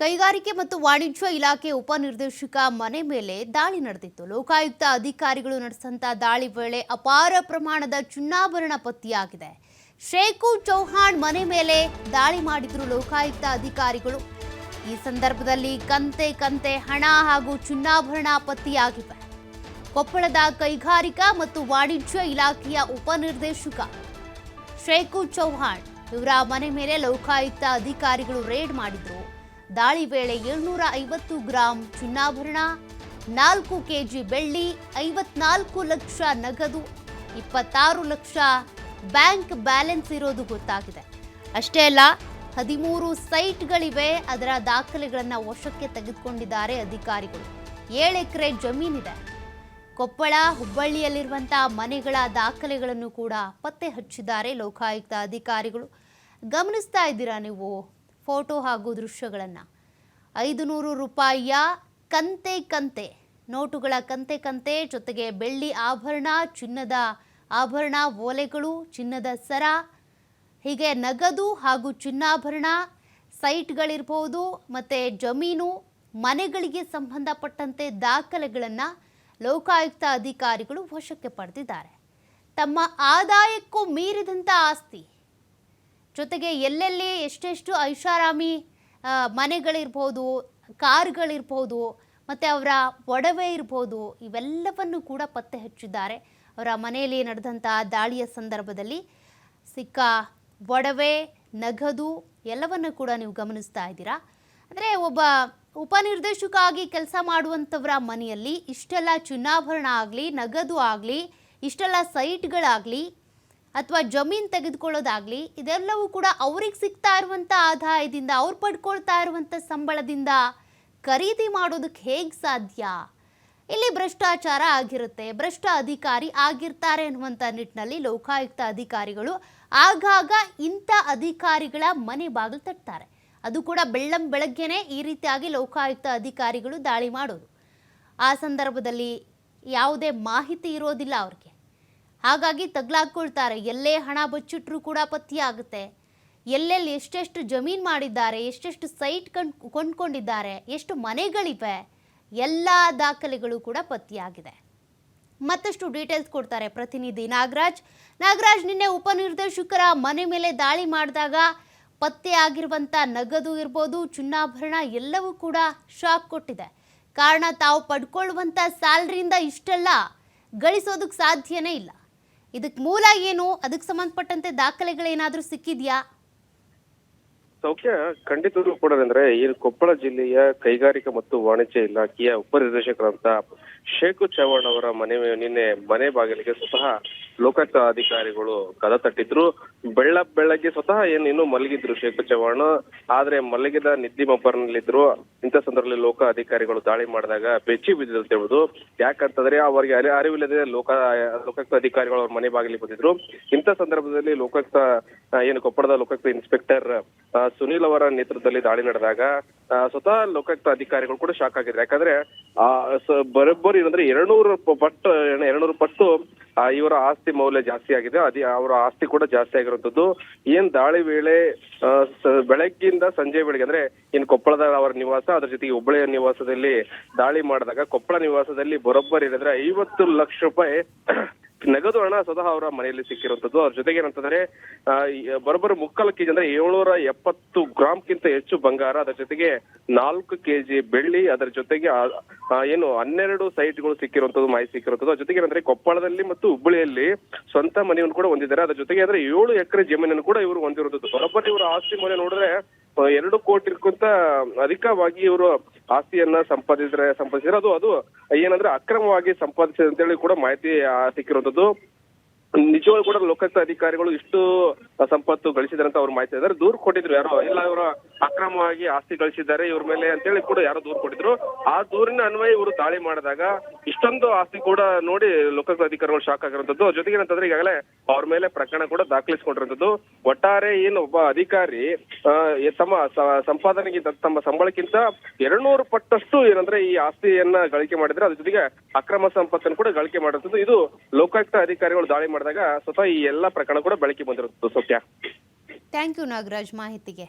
ಕೈಗಾರಿಕೆ ಮತ್ತು ವಾಣಿಜ್ಯ ಇಲಾಖೆ ಉಪನಿರ್ದೇಶಕ ಮನೆ ಮೇಲೆ ದಾಳಿ ನಡೆದಿತ್ತು. ಲೋಕಾಯುಕ್ತ ಅಧಿಕಾರಿಗಳು ನಡೆಸಂತ ದಾಳಿ ವೇಳೆ ಅಪಾರ ಪ್ರಮಾಣದ ಚಿನ್ನಾಭರಣ ಪತ್ತೆಯಾಗಿದೆ. ಶೇಖು ಚೌಹಾಣ್ ಮನೆ ಮೇಲೆ ದಾಳಿ ಮಾಡಿದ್ರು ಲೋಕಾಯುಕ್ತ ಅಧಿಕಾರಿಗಳು. ಈ ಸಂದರ್ಭದಲ್ಲಿ ಕಂತೆ ಕಂತೆ ಹಣ ಹಾಗೂ ಚಿನ್ನಾಭರಣ ಪತ್ತೆಯಾಗಿವೆ. ಕೊಪ್ಪಳದ ಕೈಗಾರಿಕಾ ಮತ್ತು ವಾಣಿಜ್ಯ ಇಲಾಖೆಯ ಉಪನಿರ್ದೇಶಕ ಶೇಖು ಚೌಹಾಣ್ ಇವರ ಮನೆ ಮೇಲೆ ಲೋಕಾಯುಕ್ತ ಅಧಿಕಾರಿಗಳು ರೇಡ್ ಮಾಡಿದ್ರು. ದಾಳಿ ವೇಳೆ ಏಳ್ನೂರ ಐವತ್ತು ಗ್ರಾಂ ಚಿನ್ನಾಭರಣ ನಾಲ್ಕು ಕೆಜಿ ಬೆಳ್ಳಿ, ಐವತ್ನಾಲ್ಕು ಲಕ್ಷ ನಗದು, ಇಪ್ಪತ್ತಾರು ಲಕ್ಷ ಬ್ಯಾಂಕ್ ಬ್ಯಾಲೆನ್ಸ್ ಇರೋದು ಗೊತ್ತಾಗಿದೆ. ಅಷ್ಟೇ ಅಲ್ಲ, ಹದಿಮೂರು ಸೈಟ್ಗಳಿವೆ, ಅದರ ದಾಖಲೆಗಳನ್ನು ವಶಕ್ಕೆ ತೆಗೆದುಕೊಂಡಿದ್ದಾರೆ ಅಧಿಕಾರಿಗಳು. ಏಳು ಎಕರೆ ಜಮೀನಿದೆ. ಕೊಪ್ಪಳ ಹುಬ್ಬಳ್ಳಿಯಲ್ಲಿರುವಂತಹ ಮನೆಗಳ ದಾಖಲೆಗಳನ್ನು ಕೂಡ ಪತ್ತೆ ಹಚ್ಚಿದ್ದಾರೆ ಲೋಕಾಯುಕ್ತ ಅಧಿಕಾರಿಗಳು. ಗಮನಿಸ್ತಾ ಇದ್ದೀರಾ ನೀವು? ಫೋಟೋ ಹಾಗೂ ದೃಶ್ಯಗಳನ್ನು. ಐದು ನೂರು ರೂಪಾಯಿಯ ಕಂತೆ ಕಂತೆ, ನೋಟುಗಳ ಕಂತೆ ಕಂತೆ ಜೊತೆಗೆ ಬೆಳ್ಳಿ ಆಭರಣ, ಚಿನ್ನದ ಆಭರಣ, ಓಲೆಗಳು, ಚಿನ್ನದ ಸರ, ಹೀಗೆ ನಗದು ಹಾಗೂ ಚಿನ್ನಾಭರಣ ಸೈಟ್ಗಳಿರ್ಬೋದು, ಮತ್ತು ಜಮೀನು, ಮನೆಗಳಿಗೆ ಸಂಬಂಧಪಟ್ಟಂತೆ ದಾಖಲೆಗಳನ್ನು ಲೋಕಾಯುಕ್ತ ಅಧಿಕಾರಿಗಳು ವಶಕ್ಕೆ ಪಡೆದಿದ್ದಾರೆ. ತಮ್ಮ ಆದಾಯಕ್ಕೂ ಮೀರಿದಂಥ ಆಸ್ತಿ. ಜೊತೆಗೆ ಎಲ್ಲೆಲ್ಲಿ ಎಷ್ಟೆಷ್ಟು ಐಷಾರಾಮಿ ಮನೆಗಳಿರ್ಬೋದು, ಕಾರ್ಗಳಿರ್ಬೋದು, ಮತ್ತು ಅವರ ಒಡವೆ ಇರ್ಬೋದು, ಇವೆಲ್ಲವನ್ನು ಕೂಡ ಪತ್ತೆ ಹಚ್ಚಿದ್ದಾರೆ. ಅವರ ಮನೆಯಲ್ಲಿ ನಡೆದಂಥ ದಾಳಿಯ ಸಂದರ್ಭದಲ್ಲಿ ಸಿಕ್ಕ ಒಡವೆ, ನಗದು ಎಲ್ಲವನ್ನು ಕೂಡ ನೀವು ಗಮನಿಸ್ತಾ ಇದ್ದೀರಾ? ಅಂದರೆ ಒಬ್ಬ ಉಪನಿರ್ದೇಶಕ ಆಗಿ ಕೆಲಸ ಮಾಡುವಂಥವರ ಮನೆಯಲ್ಲಿ ಇಷ್ಟೆಲ್ಲ ಚಿನ್ನಾಭರಣ ಆಗಲಿ, ನಗದು ಆಗಲಿ, ಇಷ್ಟೆಲ್ಲ ಸೈಟ್ಗಳಾಗಲಿ ಅಥವಾ ಜಮೀನು ತೆಗೆದುಕೊಳ್ಳೋದಾಗಲಿ, ಇದೆಲ್ಲವೂ ಕೂಡ ಅವ್ರಿಗೆ ಸಿಗ್ತಾ ಇರುವಂಥ ಆದಾಯದಿಂದ, ಅವ್ರು ಪಡ್ಕೊಳ್ತಾ ಇರುವಂಥ ಸಂಬಳದಿಂದ ಖರೀದಿ ಮಾಡೋದಕ್ಕೆ ಹೇಗೆ ಸಾಧ್ಯ? ಇಲ್ಲಿ ಭ್ರಷ್ಟಾಚಾರ ಆಗಿರುತ್ತೆ ಭ್ರಷ್ಟ ಅಧಿಕಾರಿ ಆಗಿರ್ತಾರೆ ಅನ್ನುವಂಥ ನಿಟ್ಟಿನಲ್ಲಿ ಲೋಕಾಯುಕ್ತ ಅಧಿಕಾರಿಗಳು ಆಗಾಗ ಇಂಥ ಅಧಿಕಾರಿಗಳ ಮನೆ ಬಾಗಿಲು ತಟ್ತಾರೆ. ಅದು ಕೂಡ ಬೆಳ್ಳಂ ಬೆಳಗ್ಗೆನೆ ಈ ರೀತಿಯಾಗಿ ಲೋಕಾಯುಕ್ತ ಅಧಿಕಾರಿಗಳು ದಾಳಿ ಮಾಡೋದು. ಆ ಸಂದರ್ಭದಲ್ಲಿ ಯಾವುದೇ ಮಾಹಿತಿ ಇರೋದಿಲ್ಲ ಅವ್ರಿಗೆ. ಹಾಗಾಗಿ ತಗ್ಲಾಕೊಳ್ತಾರೆ ಎಲ್ಲೇ ಹಣ ಬಚ್ಚಿಟ್ರೂ ಕೂಡ ಪತ್ತೆಯಾಗುತ್ತೆ ಎಲ್ಲೆಲ್ಲಿ ಎಷ್ಟೆಷ್ಟು ಜಮೀನು ಮಾಡಿದ್ದಾರೆ, ಎಷ್ಟೆಷ್ಟು ಸೈಟ್ ಕಣ್, ಕೊಂಡ್ಕೊಂಡಿದ್ದಾರೆ, ಎಷ್ಟು ಮನೆಗಳಿವೆ, ಎಲ್ಲ ದಾಖಲೆಗಳು ಕೂಡ ಪತ್ತೆಯಾಗಿದೆ ಮತ್ತಷ್ಟು ಡೀಟೇಲ್ಸ್ ಕೊಡ್ತಾರೆ ಪ್ರತಿನಿಧಿ ನಾಗರಾಜ್. ನಾಗರಾಜ್, ನಿನ್ನೆ ಉಪನಿರ್ದೇಶಕರ ಮನೆ ಮೇಲೆ ದಾಳಿ ಮಾಡಿದಾಗ ಪತ್ತೆ ಆಗಿರುವಂಥ ನಗದು ಇರ್ಬೋದು ಚಿನ್ನಾಭರಣ ಎಲ್ಲವೂ ಕೂಡ ಶಾಕ್ ಕೊಟ್ಟಿದೆ. ಕಾರಣ ತಾವು ಪಡ್ಕೊಳ್ಳುವಂಥ ಸ್ಯಾಲ್ರಿಯಿಂದ ಇಷ್ಟೆಲ್ಲ ಗಳಿಸೋದಕ್ಕೆ ಸಾಧ್ಯನೇ ಇಲ್ಲ. ಇದಕ್ಕೆ ಮೂಲ ಏನು? ಅದಕ್ಕೆ ಸಂಬಂಧಪಟ್ಟಂತೆ ದಾಖಲೆಗಳೇನಾದರೂ ಸಿಕ್ಕಿದ್ಯಾ? ಸೌಖ್ಯ ಖಂಡಿತ ಕೂಡ ಅಂದ್ರೆ ಈ ಕೊಪ್ಪಳ ಜಿಲ್ಲೆಯ ಕೈಗಾರಿಕಾ ಮತ್ತು ವಾಣಿಜ್ಯ ಇಲಾಖೆಯ ಉಪನಿರ್ದೇಶಕರಂತ ಶೇಖು ಚವ್ಹಾಣ್ ಅವರ ಮನೆ, ನಿನ್ನೆ ಮನೆ ಬಾಗಿಲಿಗೆ ಸ್ವತಃ ಲೋಕಾಯುಕ್ತ ಅಧಿಕಾರಿಗಳು ಕದ ತಟ್ಟಿದ್ರು. ಬೆಳ್ಳ ಬೆಳಗ್ಗೆ ಸ್ವತಃ ಏನ್ ಇನ್ನು ಮಲಗಿದ್ರು ಶೇಖರ್ ಚವ್ಹಾಣ್. ಆದ್ರೆ ಮಲಗಿದ ನಿದ್ದಿ ಮಬ್ಬರ್ನಲ್ಲಿದ್ರು ಇಂಥ ಸಂದರ್ಭದಲ್ಲಿ ಲೋಕ ಅಧಿಕಾರಿಗಳು ದಾಳಿ ಮಾಡಿದಾಗ ಬೆಚ್ಚಿ ಬಿದ್ದಿದ್ರು ಅಂತ ಹೇಳುದು ಯಾಕಂತಂದ್ರೆ ಅವರಿಗೆ ಅರಿ ಅರಿವಿಲ್ಲದೆ ಲೋಕ ಲೋಕಾಯುಕ್ತ ಅಧಿಕಾರಿಗಳು ಅವ್ರ ಮನೆ ಬಾಗಿಲಿಗೆ ಬಂದಿದ್ರು. ಇಂಥ ಸಂದರ್ಭದಲ್ಲಿ ಲೋಕಾಯುಕ್ತ ಏನು ಕೊಪ್ಪಳದ ಲೋಕಾಯುಕ್ತ ಇನ್ಸ್ಪೆಕ್ಟರ್ ಸುನೀಲ್ ಅವರ ನೇತೃತ್ವದಲ್ಲಿ ದಾಳಿ ನಡೆದಾಗ ಸ್ವತಃ ಲೋಕಾಯುಕ್ತ ಅಧಿಕಾರಿಗಳು ಕೂಡ ಶಾಕ್ ಆಗಿದ್ರು. ಯಾಕಂದ್ರೆ, ಆ ಬರೋಬ್ಬರಿ ಏನಂದ್ರೆ ಎರಡ್ನೂರು ಪಟ್ಟು ಎರಡ್ನೂರು ಪಟ್ಟು ಇವರ ಆಸ್ತಿ ಮೌಲ್ಯ ಜಾಸ್ತಿ ಆಗಿದೆ. ಅದೇ ಅವರ ಆಸ್ತಿ ಕೂಡ ಜಾಸ್ತಿ ಆಗಿರುವಂತದ್ದು ಏನ್ ದಾಳಿ ವೇಳೆ ಬೆಳಗ್ಗಿಂದ ಸಂಜೆ ಬೆಳಿಗ್ಗೆ ಅಂದ್ರೆ ಏನ್ ಕೊಪ್ಪಳದ ಅವರ ನಿವಾಸ, ಅದ್ರ ಜೊತೆಗೆ ಹುಬ್ಬಳ್ಳಿಯ ನಿವಾಸದಲ್ಲಿ ದಾಳಿ ಮಾಡಿದಾಗ ಕೊಪ್ಪಳ ನಿವಾಸದಲ್ಲಿ ಬರೋಬ್ಬರಿ ಏನಂದ್ರೆ ಐವತ್ತು ಲಕ್ಷ ರೂಪಾಯಿ ನಗದು ಹಣ ಸ್ವತಃ ಅವರ ಮನೆಯಲ್ಲಿ ಸಿಕ್ಕಿರುವಂತದ್ದು. ಅವ್ರ ಜೊತೆಗೆ ಏನಂತಂದ್ರೆ ಬರೋಬ್ಬರಿ ಮುಕ್ಕಾಲು ಕೆಜಿ ಅಂದ್ರೆ ಏಳ್ನೂರ ಎಪ್ಪತ್ತು ಗ್ರಾಮ್ಗಿಂತ ಹೆಚ್ಚು ಬಂಗಾರ. ಅದರ ಜೊತೆಗೆ ನಾಲ್ಕು ಕೆಜಿ ಬೆಳ್ಳಿ, ಅದರ ಜೊತೆಗೆ ಏನು ಹನ್ನೆರಡು ಸೈಟ್ಗಳು ಸಿಕ್ಕಿರುವಂತದ್ದು, ಮಾಹಿತಿ ಸಿಕ್ಕಿರುವಂತದ್ದು. ಅದ್ರ ಜೊತೆಗೆ ಏನಂದ್ರೆ ಕೊಪ್ಪಳದಲ್ಲಿ ಮತ್ತು ಹುಬ್ಬಳ್ಳಿಯಲ್ಲಿ ಸ್ವಂತ ಮನೆಯನ್ನು ಕೂಡ ಹೊಂದಿದ್ದಾರೆ. ಅದ್ರ ಜೊತೆಗೆ ಅಂದ್ರೆ ಏಳು ಎಕರೆ ಜಮೀನನ್ನು ಕೂಡ ಇವರು ಹೊಂದಿರುವಂತದ್ದು. ಬರೋಬ್ಬರಿ ಇವರ ಆಸ್ತಿ ಮೌಲ್ಯ ನೋಡಿದ್ರೆ ಎರಡು ಕೋಟಿಗಿಂತ ಅಧಿಕವಾಗಿ ಇವರು ಆಸ್ತಿಯನ್ನ ಸಂಪಾದಿಸಿದ್ರೆ ಸಂಪಾದಿಸಿದ್ರೆ ಅದು ಅದು ಏನಂದ್ರೆ ಅಕ್ರಮವಾಗಿ ಸಂಪಾದಿಸಿದೆ ಅಂತೇಳಿ ಕೂಡ ಮಾಹಿತಿ ಸಿಕ್ಕಿರುವಂತದ್ದು. ನಿಜವಾಗ್ಲೂ ಕೂಡ ಲೋಕಾಯುಕ್ತ ಅಧಿಕಾರಿಗಳು ಇಷ್ಟು ಸಂಪತ್ತು ಗಳಿಸಿದಾರೆ ಅಂತ ಅವ್ರು ಮಾಹಿತಿ ಇದ್ದಾರೆ. ದೂರು ಕೊಟ್ಟಿದ್ರು ಯಾರೋ, ಇಲ್ಲ ಇವರು ಅಕ್ರಮವಾಗಿ ಆಸ್ತಿ ಗಳಿಸಿದ್ದಾರೆ, ಇವ್ರ ಮೇಲೆ ಅಂತೇಳಿ ಕೂಡ ಯಾರೋ ದೂರು ಕೊಟ್ಟಿದ್ರು. ಆ ದೂರಿನ ಅನ್ವಯ ಇವರು ದಾಳಿ ಮಾಡಿದಾಗ ಇಷ್ಟೊಂದು ಆಸ್ತಿ ಕೂಡ ನೋಡಿ ಲೋಕಾಯುಕ್ತ ಅಧಿಕಾರಿಗಳು ಶಾಕ್ ಆಗಿರುವಂತದ್ದು. ಜೊತೆಗೆ ಏನಂತಂದ್ರೆ ಈಗಾಗಲೇ ಅವ್ರ ಮೇಲೆ ಪ್ರಕರಣ ಕೂಡ ದಾಖಲಿಸಿಕೊಂಡಿರುವಂತದ್ದು. ಒಟ್ಟಾರೆ ಏನು ಒಬ್ಬ ಅಧಿಕಾರಿ ತಮ್ಮ ಸಂಪಾದನೆಗಿಂತ ತಮ್ಮ ಸಂಬಳಕ್ಕಿಂತ ಎರಡ್ನೂರು ಪಟ್ಟಷ್ಟು ಏನಂದ್ರೆ ಈ ಆಸ್ತಿಯನ್ನ ಗಳಿಕೆ ಮಾಡಿದ್ರೆ ಅದ್ರ ಜೊತೆಗೆ ಅಕ್ರಮ ಸಂಪತ್ತನ್ನು ಕೂಡ ಗಳಿಕೆ ಮಾಡಿರುವಂತದ್ದು. ಇದು ಲೋಕಾಯುಕ್ತ ಅಧಿಕಾರಿಗಳು ದಾಳಿ ಮಾಡಿದಾಗ ಸ್ವತಃ ಈ ಎಲ್ಲಾ ಪ್ರಕರಣ ಕೂಡ ಬೆಳಕಿಗೆ ಬಂದಿರುತ್ತದೆ ಥ್ಯಾಂಕ್ ಯು ನಾಗರಾಜ್ ಮಾಹಿತಿಗೆ.